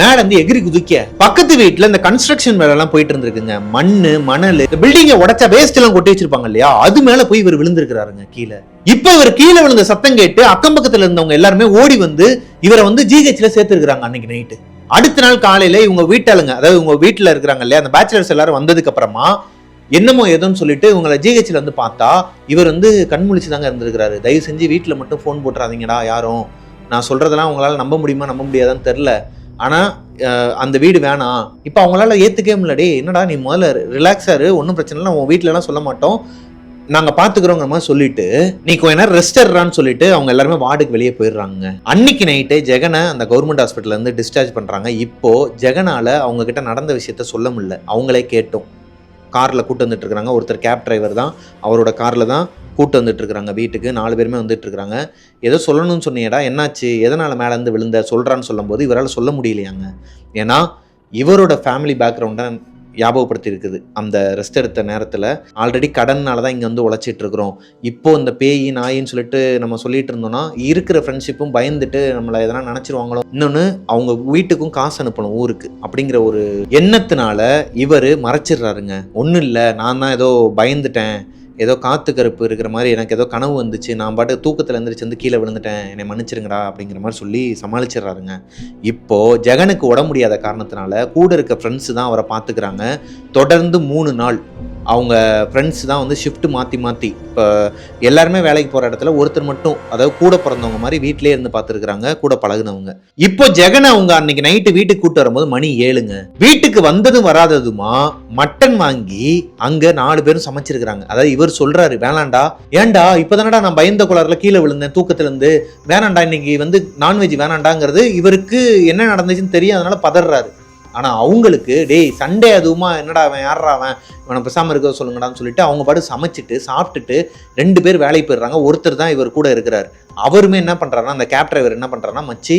Speaker 1: மேல வந்து எகிரி குதிக்க. பக்கத்து வீட்டில் இந்த கன்ஸ்ட்ரக்ஷன் வேலைலாம் போயிட்டு இருந்திருக்குங்க. மண் மணல் இந்த பில்டிங்கை உடச்ச வேஸ்ட் எல்லாம் கொட்டி வச்சிருப்பாங்க இல்லையா? அது மேலே போய் இவர் விழுந்திருக்கிறாருங்க கீழே. இப்போ இவர் கீழே விழுந்த சத்தம் கேட்டு அக்கம் பக்கத்தில் இருந்தவங்க எல்லாருமே ஓடி வந்து இவரை வந்து ஜிஹெச்ல சேர்த்துருக்குறாங்க அன்னைக்கு நைட்டு அடுத்த நாள் காலையில இவங்க வீட்டாளுங்க அதாவது இவங்க வீட்டில் இருக்கிறாங்க இல்லையா அந்த பேச்சுலர்ஸ் எல்லாரும் வந்ததுக்கு அப்புறமா என்னமோ ஏதோன்னு சொல்லிட்டு இவங்களை ஜிஹெச்ல வந்து பார்த்தா இவர் வந்து கண்முழிச்சு தாங்க இருந்திருக்கிறாரு. தயவு செஞ்சு வீட்டில் மட்டும் ஃபோன் போட்டுறாதீங்கடா யாரும். நான் சொல்றதெல்லாம் உங்களால் நம்ப முடியுமா நம்ப முடியாதான்னு தெரில ஆனால் அந்த வீடு வேணாம். இப்போ அவங்களால ஏற்றுக்கவே முடியலடி என்னடா நீ முதல்ல ரிலாக்ஸாரு ஒன்றும் பிரச்சனை இல்லை உன் வீட்டிலலாம் சொல்ல மாட்டோம். நாங்கள் பார்த்துக்கிறோங்கிற மாதிரி சொல்லிட்டு நீ கொஞ்ச நேரம் ரெஸ்ட் சொல்லிட்டு அவங்க எல்லாருமே வார்டுக்கு வெளியே போயிடுறாங்க. அன்னைக்கு நைட்டு ஜெகனை அந்த கவர்மெண்ட் ஹாஸ்பிட்டல்லேருந்து டிஸ்சார்ஜ் பண்ணுறாங்க இப்போ ஜெகனால அவங்க கிட்ட நடந்த விஷயத்த சொல்ல முடியல. அவங்களே கேட்டோம். காரில் கூட்டு வந்துட்டு இருக்கிறாங்க ஒருத்தர் கேப் டிரைவர் தான். அவரோட காரில் தான் கூட்டு வந்துட்டு இருக்காங்க வீட்டுக்கு. நாலு பேருமே வந்துட்டுருக்குறாங்க. ஏதோ சொல்லணும்னு சொன்னீங்கடா என்னாச்சு? எதனால் மேலேருந்து விழுந்த? சொல்கிறான்னு சொல்லும்போது இவரால் சொல்ல முடியலையாங்க. ஏன்னா இவரோட ஃபேமிலி பேக்ரவுண்டை ஞாபகப்படுத்தி இருக்குது அந்த ரெஸ்ட் எடுத்த நேரத்தில் ஆல்ரெடி கடன்னால தான் இங்கே வந்து உழைச்சிட்டு இருக்கிறோம். இப்போ இந்த பேய் நாயின்னு சொல்லிட்டு நம்ம சொல்லிட்டு இருந்தோம்னா இருக்கிற ஃப்ரெண்ட்ஷிப்பும் பயந்துட்டு நம்மளை எதனா நினச்சிருவாங்களோ? இன்னொன்று அவங்க வீட்டுக்கும் காசு அனுப்பணும் ஊருக்கு. அப்படிங்கிற ஒரு எண்ணத்தினால இவர் மறைச்சிடுறாருங்க. ஒன்றும் இல்லை நான் தான் ஏதோ பயந்துட்டேன். ஏதோ காத்து கருப்பு இருக்கிற மாதிரி எனக்கு ஏதோ கனவு வந்துச்சு. நான் பாட்டு தூக்கத்தில் எந்திரிச்சு வந்து கீழே விழுந்துட்டேன். என்னை மன்னிச்சிருங்கடா அப்படிங்கிற மாதிரி சொல்லி சமாளிச்சிடுறாருங்க. இப்போது ஜெகனுக்கு உடம்பு முடியாத காரணத்தினால கூட இருக்க ஃப்ரெண்ட்ஸு தான் அவரை பார்த்துக்கிறாங்க. தொடர்ந்து மூணு நாள் அவங்க ஃப்ரெண்ட்ஸ் தான் வந்து ஷிஃப்ட் மாற்றி மாற்றி இப்போ எல்லாருமே வேலைக்கு போகிற இடத்துல ஒருத்தர் மட்டும் அதாவது கூட பிறந்தவங்க மாதிரி வீட்டிலே இருந்து பார்த்துருக்குறாங்க கூட பழகுனவங்க. இப்போ ஜெகனை அவங்க அன்னைக்கு நைட்டு வீட்டுக்கு கூட்டு வரும்போது மணி ஏழுங்க. வீட்டுக்கு வந்ததும் வராததுமா மட்டன் வாங்கி அங்கே நாலு பேரும் சமைச்சிருக்கிறாங்க. அதாவது இவர் சொல்கிறாரு வேணாண்டா ஏன்டா இப்பதானடா நான் பயந்த குளரில் கீழே விழுந்தேன் தூக்கத்துலேருந்து. வேணாண்டா இன்னைக்கு வந்து நான்வெஜ் வேணாண்டாங்கிறது இவருக்கு என்ன நடந்துச்சுன்னு தெரியும் அதனால பதறாரு. ஆனால் அவங்களுக்கு டேய் சண்டே அதுவுமா என்னடா அவன் யாரா அவன் இவனை பேசாம இருக்க சொல்லுங்கடான்னு சொல்லிட்டு அவங்க பாட்டு சமைச்சிட்டு சாப்பிட்டுட்டு ரெண்டு பேர் வேலைக்கு போயிடுறாங்க. ஒருத்தர் தான் இவர் கூட இருக்கிறார். அவருமே என்ன பண்ணுறாருன்னா அந்த கேப் டிரைவர் என்ன பண்ணுறாருன்னா மச்சி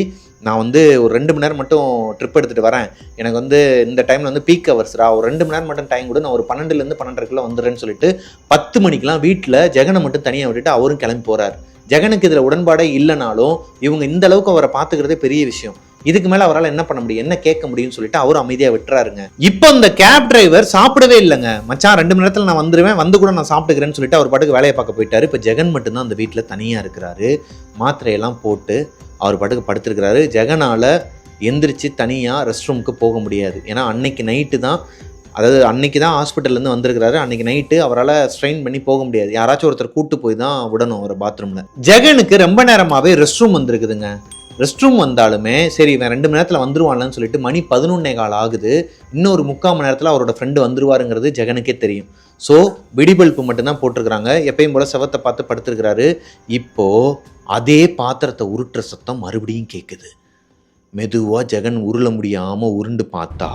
Speaker 1: நான் வந்து ஒரு ரெண்டு மணி நேரம் மட்டும் ட்ரிப் எடுத்துகிட்டு வரேன். எனக்கு வந்து இந்த டைமில் வந்து பீக் ஹவர்ஸ்ரா ஒரு ரெண்டு மணி நேரம் மட்டும் டைம் கூட. நான் ஒரு பன்னெண்டுலேருந்து பன்னெண்டரைக்குள்ளே பன்னெண்டரைக்குள்ள வந்துடுறேன்னு சொல்லிட்டு பத்து மணிக்கெலாம் வீட்டில் ஜெகனை மட்டும் தனியாக விட்டுட்டு அவரும் கிளம்பி போகிறார் ஜெகனுக்கு இதில் உடன்பாடே இல்லைனாலும் இவங்க இந்த அளவுக்கு அவரை பார்த்துக்கிறதே பெரிய விஷயம். இதுக்கு மேல அவரால் என்ன பண்ண முடியும்? என்ன கேட்க முடியும்னு சொல்லிட்டு அவர் அமைதியா விட்டுறாருங்க. இப்போ இந்த கேப் டிரைவர் சாப்பிடவே இல்லைங்க. மச்சான் ரெண்டு மணி நேரத்தில் நான் வந்துருவேன். வந்து கூட நான் சாப்பிட்டுக்கிறேன்னு சொல்லிட்டு அவர் பாட்டுக்கு வேலையை பார்க்க போயிட்டாரு. இப்போ ஜெகன் மட்டும்தான் அந்த வீட்டில் தனியா இருக்கிறாரு. மாத்திரையெல்லாம் போட்டு அவர் பாட்டுக்கு படுத்திருக்கிறாரு. ஜெகனால எந்திரிச்சு தனியாக ரெஸ்ட் ரூமுக்கு போக முடியாது. ஏன்னா அன்னைக்கு நைட்டு தான் அதாவது அன்னைக்கு தான் ஹாஸ்பிட்டல்லேருந்து வந்திருக்கிறாரு. அன்னைக்கு நைட்டு அவரால் ஸ்ட்ரெயின் பண்ணி போக முடியாது. யாராச்சும் ஒருத்தர் கூட்டு போய் தான் விடணும் ஒரு பாத்ரூமில் ஜெகனுக்கு ரொம்ப நேரமாகவே ரெஸ்ட் ரூம் வந்திருக்குதுங்க. ரெஸ்ட் ரூம் வந்தாலுமே சரி இவன் ரெண்டு மணி நேரத்தில் வந்துருவான்லன்னு சொல்லிட்டு மணி பதினொன்னே கால் ஆகுது. இன்னொரு முக்கால் மணி நேரத்தில் அவரோட ஃப்ரெண்டு வந்துருவாருங்கிறது ஜெகனுக்கே தெரியும். ஸோ விடி மட்டும்தான் போட்டிருக்கிறாங்க. எப்பயும் போல் செவத்தை பார்த்து படுத்துருக்கிறாரு. இப்போ அதே பாத்திரத்தை உருட்டுற சத்தம் மறுபடியும் கேட்குது மெதுவாக ஜெகன் உருள முடியாமல் உருண்டு பார்த்தா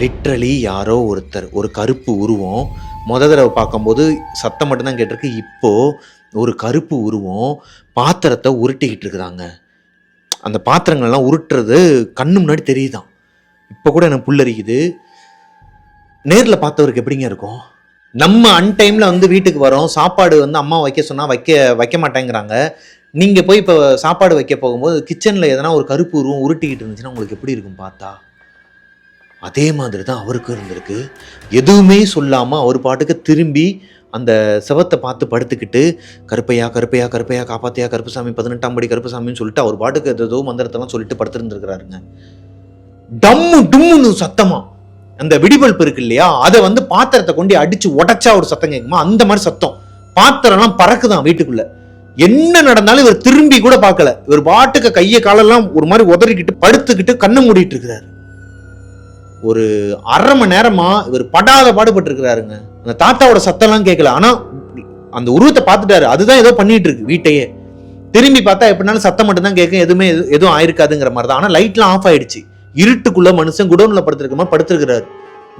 Speaker 1: லிட்ரலி யாரோ ஒருத்தர் ஒரு கருப்பு உருவம். முத தடவை பார்க்கும்போது சத்தம் மட்டும்தான் கேட்டிருக்கு. இப்போது ஒரு கருப்பு உருவம் பாத்திரத்தை உருட்டிக்கிட்டு இருக்கிறாங்க. அந்த பாத்திரங்கள்லாம் உருட்டுறது கண்ணு முன்னாடி தெரியுதான். இப்போ கூட எனக்கு புல்லரிக்குது நேரில் பார்த்தவருக்கு எப்படிங்க இருக்கும்? நம்ம அன்டைமில் வந்து வீட்டுக்கு வரோம். சாப்பாடு வந்து அம்மா வைக்க சொன்னால் வைக்க வைக்க மாட்டேங்கிறாங்க. நீங்கள் போய் இப்போ சாப்பாடு வைக்க போகும்போது கிச்சனில் எதனா ஒரு கருப்பு உருவம் உருட்டிக்கிட்டு இருந்துச்சுன்னா உங்களுக்கு எப்படி இருக்கும் பார்த்தா? அதே மாதிரி தான் அவருக்கும் இருந்திருக்கு. எதுவுமே சொல்லாமல் அவர் பாட்டுக்கு திரும்பி அந்த செவத்தை பார்த்து படுத்துக்கிட்டு கருப்பையா கருப்பையா கருப்பையா காப்பாத்தையா கருப்புசாமி பதினெட்டாம் படி கருப்புசாமின்னு சொல்லிட்டு அவர் பாட்டுக்கு ஏதோ மந்திரத்தெல்லாம் சொல்லிட்டு படுத்திருந்துருக்கிறாருங்க. டம்மு டும்முன்னு சத்தமா. அந்த வெடிபல்ப் இருக்கு இல்லையா? அதை வந்து பாத்திரத்தை கொண்டு அடிச்சு உடைச்சா ஒரு சத்தம் கேட்குமா அந்த மாதிரி சத்தம். பாத்திரம்லாம் பறக்குதான் வீட்டுக்குள்ள. என்ன நடந்தாலும் இவர் திரும்பி கூட பார்க்கல. இவர் பாட்டுக்கு கையை காலெல்லாம் ஒரு மாதிரி உதறிக்கிட்டு படுத்துக்கிட்டு கண்ணை மூடிட்டு இருக்கிறாரு. ஒரு அரை மணி நேரமா இவர் படாத பாடுபட்டிருக்கிறாருங்க. அந்த தாத்தாவோட சத்தம்லாம் கேட்கல. ஆனால் அந்த உருவத்தை பார்த்துட்டாரு. அதுதான் ஏதோ பண்ணிட்டு இருக்கு வீட்டையே. திரும்பி பார்த்தா எப்படினாலும் சத்தம் மட்டும்தான் கேட்கும். எதுவுமே எது- எதுவும் ஆயிருக்காதுங்கிற மாதிரி தான் ஆனால் லைட்லாம் ஆஃப் ஆயிடுச்சு. இருட்டுக்குள்ள மனுஷன் குடோன்ல படுத்திருக்க மாதிரி படுத்திருக்கிறாரு.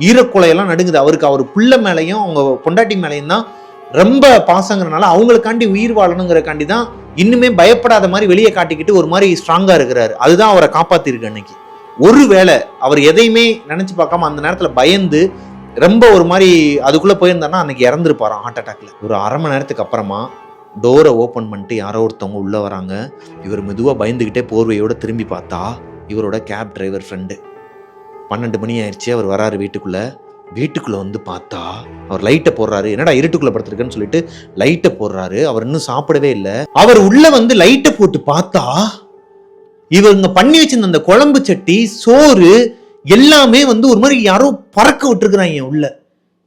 Speaker 1: ஈரக்குலையெல்லாம் நடுங்குது அவருக்கு அவர் புள்ள மேலையும் அவங்க பொண்டாட்டி மேலையும் தான் ரொம்ப பாசங்கிறனால அவங்களுக்காண்டி உயிர் வாழணுங்கிறக்காண்டி தான் இன்னுமே பயப்படாத மாதிரி வெளியே காட்டிக்கிட்டு ஒரு மாதிரி ஸ்ட்ராங்காக இருக்கிறாரு. அதுதான் அவரை காப்பாத்திருக்கு அன்னைக்கு. ஒருவேளை அவர் எதையுமே நினைச்சு பார்க்காம அந்த நேரத்துல பயந்து ரொம்ப ஒரு மாதிரி அதுக்குள்ளே போயிருந்தான்னா அன்னைக்கு இறந்துருப்பாராம் ஹார்ட் அட்டாக்ல ஒரு அரை மணி நேரத்துக்கு அப்புறமா டோரை ஓப்பன் பண்ணிட்டு யாரோ ஒருத்தவங்க உள்ளே வராங்க. இவர் மெதுவாக பயந்துக்கிட்டே போர்வையோடு திரும்பி பார்த்தா இவரோட கேப் டிரைவர் ஃப்ரெண்டு பன்னெண்டு மணி ஆயிடுச்சு அவர் வராரு வீட்டுக்குள்ளே. வீட்டுக்குள்ளே வந்து பார்த்தா அவர் லைட்டை போடுறாரு. என்னடா இருட்டுக்குள்ளே படுத்துருக்குன்னு சொல்லிட்டு லைட்டை போடுறாரு. அவர் இன்னும் சாப்பிடவே இல்லை. அவர் உள்ளே வந்து லைட்டை போட்டு பார்த்தா இவங்க பண்ணி வச்சிருந்த அந்த குழம்பு சட்டி சோறு எல்லாமே வந்து ஒரு மாதிரி யாரோ பறக்க விட்டுருக்குறாங்க உள்ள.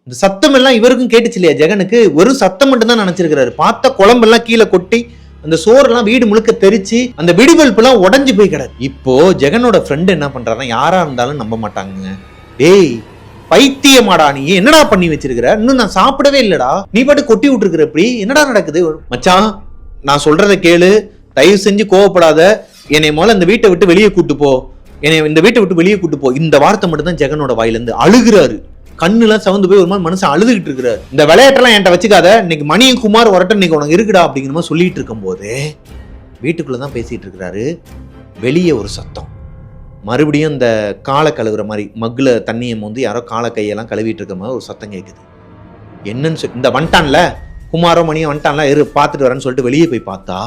Speaker 1: இந்த சத்தம் எல்லாம் இவருக்கும் கேட்டுச்சு இல்லையா? ஜெகனுக்கு வெறும் சத்தம் மட்டும் தான் நினைச்சிருக்கிறாரு. பார்த்த குழம்பெல்லாம் கீழே கொட்டி அந்த சோறெல்லாம் வீடு முழுக்க தெரிச்சு அந்த வெடிவெல்ப்பு எல்லாம் உடஞ்சு போய் கிடக்கு. இப்போ ஜெகனோட ஃப்ரெண்டு என்ன பண்றாருன்னா யாரா இருந்தாலும் நம்ப மாட்டாங்க டேய் பைத்தியமாடா நீ. என்னடா பண்ணி வச்சிருக்கிற? இன்னும் நான் சாப்பிடவே இல்லடா. நீ பாட்டு கொட்டி விட்டுருக்குற எப்படி என்னடா நடக்குது? மச்சான் நான் சொல்றத கேளு. தயவு செஞ்சு கோவப்படாத. என்னை முதல்ல இந்த வீட்டை விட்டு வெளியே கூட்டு போ. என்னை இந்த வீட்டை விட்டு வெளியே கூட்டு போ. இந்த வார்த்தை மட்டும் தான் ஜெகனோட வாயிலிருந்து அழுகுறாரு. கண்ணுலாம் சவந்து போய் ஒரு மாதிரி மனுஷன் அழுதுகிட்டு இருக்கிறாரு. இந்த விளையாட்டெல்லாம் என்கிட்ட வச்சுக்காத. இன்னைக்கு மணியும் குமார் வரட்டும். இன்னைக்கு உனக்கு இருக்குடா அப்படிங்கிற மாதிரி சொல்லிட்டு இருக்கும்போது வீட்டுக்குள்ள தான் பேசிட்டு இருக்கிறாரு. வெளியே ஒரு சத்தம். மறுபடியும் இந்த காலை கழுவுற மாதிரி மக்கில் தண்ணியை மோந்து யாரோ காலை கையெல்லாம் கழுவிட்டு இருக்க மாதிரி ஒரு சத்தம் கேட்குது என்னன்னு சொல்லி இந்த வந்துட்டான்ல. குமாரோ மணியும் வந்துட்டான்ல. இரு பார்த்துட்டு வரேன்னு சொல்லிட்டு வெளியே போய் பார்த்தா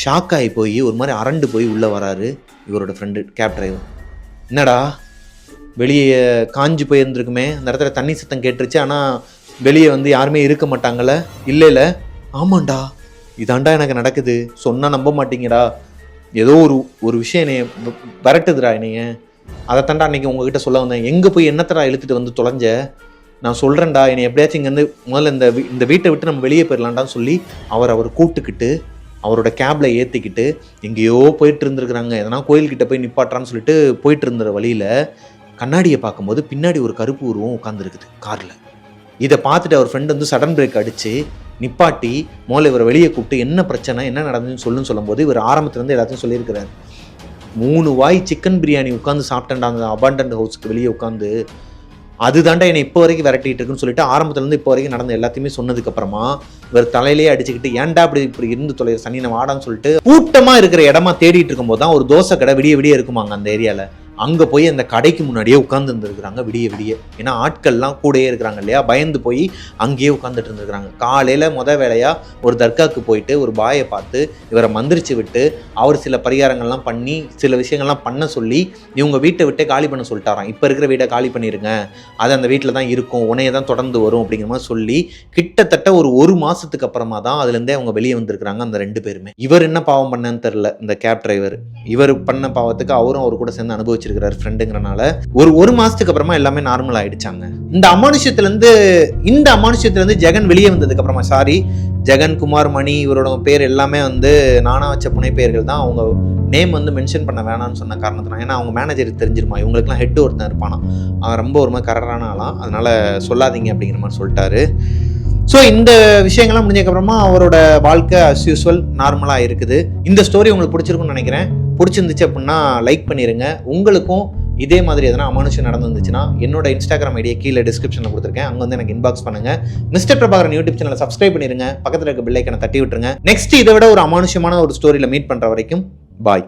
Speaker 1: ஷாக் ஆகி போய் ஒரு மாதிரி அரண்டு போய் உள்ளே வராரு இவரோட ஃப்ரெண்டு கேப் டிரைவர் என்னடா? வெளியே காஞ்சு போயிருந்துருக்குமே அந்த இடத்துல தண்ணி சத்தம் கேட்டுருச்சு. ஆனால் வெளியே வந்து யாருமே இருக்க மாட்டாங்கள இல்லை இல்லை. ஆமாண்டா. இதாண்டா எனக்கு நடக்குது. சொன்னால் நம்ப மாட்டீங்கடா. ஏதோ ஒரு ஒரு விஷயம் என்னைய விரட்டுதுடா என்னைய. அதைத்தாண்டா அன்றைக்கி உங்ககிட்ட சொல்ல வந்தேன். எங்கே போய் என்னத்தடா இழுத்துட்டு வந்து தொலைஞ்ச? நான் சொல்கிறேன்டா என்னை எப்படியாச்சும் இங்கேருந்து முதல்ல இந்த இந்த வீட்டை விட்டு நம்ம வெளியே போயிடலான்டான்னு சொல்லி அவர் அவர் கூப்பிட்டுக்கிட்டு அவரோட கேபில் ஏற்றிக்கிட்டு எங்கேயோ போயிட்டு இருந்துருக்குறாங்க. எதனா கோயில்கிட்ட போய் நிப்பாட்டுறான்னு சொல்லிட்டு போயிட்டு இருந்த வழியில் கண்ணாடியை பார்க்கும்போது பின்னாடி ஒரு கருப்பு உருவம் உட்காந்துருக்குது காரில். இதை பார்த்துட்டு அவர் ஃப்ரெண்டு வந்து சடன் பிரேக் அடித்து நிப்பாட்டி முதல்ல இவரை வெளியே கூப்பிட்டு என்ன பிரச்சனை என்ன நடந்துன்னு சொல்லுன்னு சொல்லும்போது இவர் ஆரம்பத்துலேருந்து எல்லாத்தையும் சொல்லியிருக்கிறார். மூணு வாய் சிக்கன் பிரியாணி உட்காந்து சாப்பிட்டேன்டா அந்த அபாண்டன்ட் ஹவுஸ்க்கு வெளியே உட்காந்து அதுதாண்டா என்னை இப்போ வரைக்கும் விரட்டிட்டு இருக்குன்னு சொல்லிட்டு ஆரம்பத்துலேருந்து இப்போ வரைக்கும் நடந்த எல்லாத்தையுமே சொன்னதுக்கு அப்புறமா இவர் தலையிலேயே அடிச்சுக்கிட்டு ஏன்டா இப்படி இப்படி இருந்து தொலை சனி நம்ம வாடான்னு சொல்லிட்டு கூட்டமா இருக்கிற இடமா தேடிட்டு இருக்கும்போது தான் ஒரு தோசை கடை விடிய விடிய இருக்குமாங்க அந்த ஏரியால. அங்கே போய் அந்த கடைக்கு முன்னாடியே உட்கார்ந்து இருந்திருக்கிறாங்க விடிய விடிய. ஏன்னா ஆட்கள்லாம் கூடயே இருக்கிறாங்க இல்லையா? பயந்து போய் அங்கேயே உட்காந்துட்டு இருந்திருக்கிறாங்க காலையில் முத வேலையாக ஒரு தர்காக்கு போயிட்டு ஒரு பாயை பார்த்து இவரை மந்திரிச்சு விட்டு அவர் சில பரிகாரங்கள்லாம் பண்ணி சில விஷயங்கள்லாம் பண்ண சொல்லி இவங்க வீட்டை விட்டே காலி பண்ண சொல்லிட்டாராம். இப்போ இருக்கிற வீட்டை காலி பண்ணிடுங்க அது அந்த வீட்டில் தான் இருக்கும். உனையை தான் தொடர்ந்து வரும் அப்படிங்கிற மாதிரி சொல்லி கிட்டத்தட்ட ஒரு ஒரு மாதத்துக்கு அப்புறமா தான் அதுலேருந்தே அவங்க வெளியே வந்திருக்கிறாங்க அந்த ரெண்டு பேருமே. இவர் என்ன பாவம் பண்ணன்னு தெரில இந்த கேப் டிரைவர். இவர் பண்ண பாவத்துக்கு அவரும் அவர் கூட சேர்ந்து வச்சிருக்கிறார் ஃப்ரெண்டுங்கிறனால ஒரு ஒரு மாசத்துக்கு அப்புறமா எல்லாமே நார்மல் ஆயிடுச்சாங்க. இந்த அமானுஷத்துல இருந்து இந்த அமானுஷத்துல இருந்து ஜெகன் வெளியே வந்ததுக்கு அப்புறமா சாரி ஜெகன் குமார் மணி இவரோட பேர் எல்லாமே வந்து நானா வச்ச புனை பெயர்கள் தான் அவங்க நேம் வந்து மென்ஷன் பண்ண வேணாம்னு சொன்ன காரணத்தினால. ஏன்னா அவங்க மேனேஜருக்கு தெரிஞ்சிருமா? இவங்களுக்குலாம் ஹெட் ஒருத்தன் இருப்பானா? அவன் ரொம்ப ஒரு மாதிரி கரரான ஆளாம் அதனால சொல்லாதீங்க அப்படிங்கிற மாதிரி சொல்லிட்டாரு. ஸோ இந்த விஷயங்கள்லாம் முடிஞ்சதுக்கப்புறமா அவரோட வாழ்க்கை அஸ் யூஸ்வல் நார்மலாக இருக்குது. இந்த ஸ்டோரி உங்களுக்கு பிடிச்சிருக்கும்னு நினைக்கிறேன். பிடிச்சிருந்துச்சு அப்படின்னா லைக் பண்ணிடுங்க உங்களுக்கும் இதே மாதிரி எதனா அமானுஷம் நடந்துருந்துச்சுன்னா என்னோட இன்ஸ்டாகிராம் ஐடியா கீழே டிஸ்கிரிப்ஷனில் கொடுத்துருக்கேன். அங்கே வந்து எனக்கு இன்பாக்ஸ் பண்ணுங்க. மிஸ்டர் பிரபாகரன் யூடியூப் சேனலை சப்ஸ்கிரைப் பண்ணிருங்க. பக்கத்தில் இருக்க பில்லைக்கனை தட்டி விட்டுருங்க. நெக்ஸ்ட் இதை விட ஒரு அமானுஷமான ஒரு ஸ்டோரியில் மீட் பண்ணுற வரைக்கும் பாய்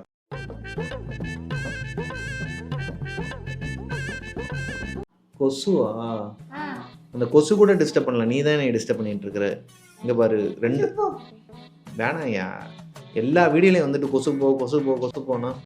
Speaker 1: கொசுவா? அந்த கொசு கூட டிஸ்டர்ப் பண்ணல. நீ தான் டிஸ்டர்ப் பண்ணிட்டு இருக்கிற. இங்க பாரு ரெண்டு வேணாயா எல்லா வீடியோலையும் வந்துட்டு கொசு போ கொசு போ கொசு போனால்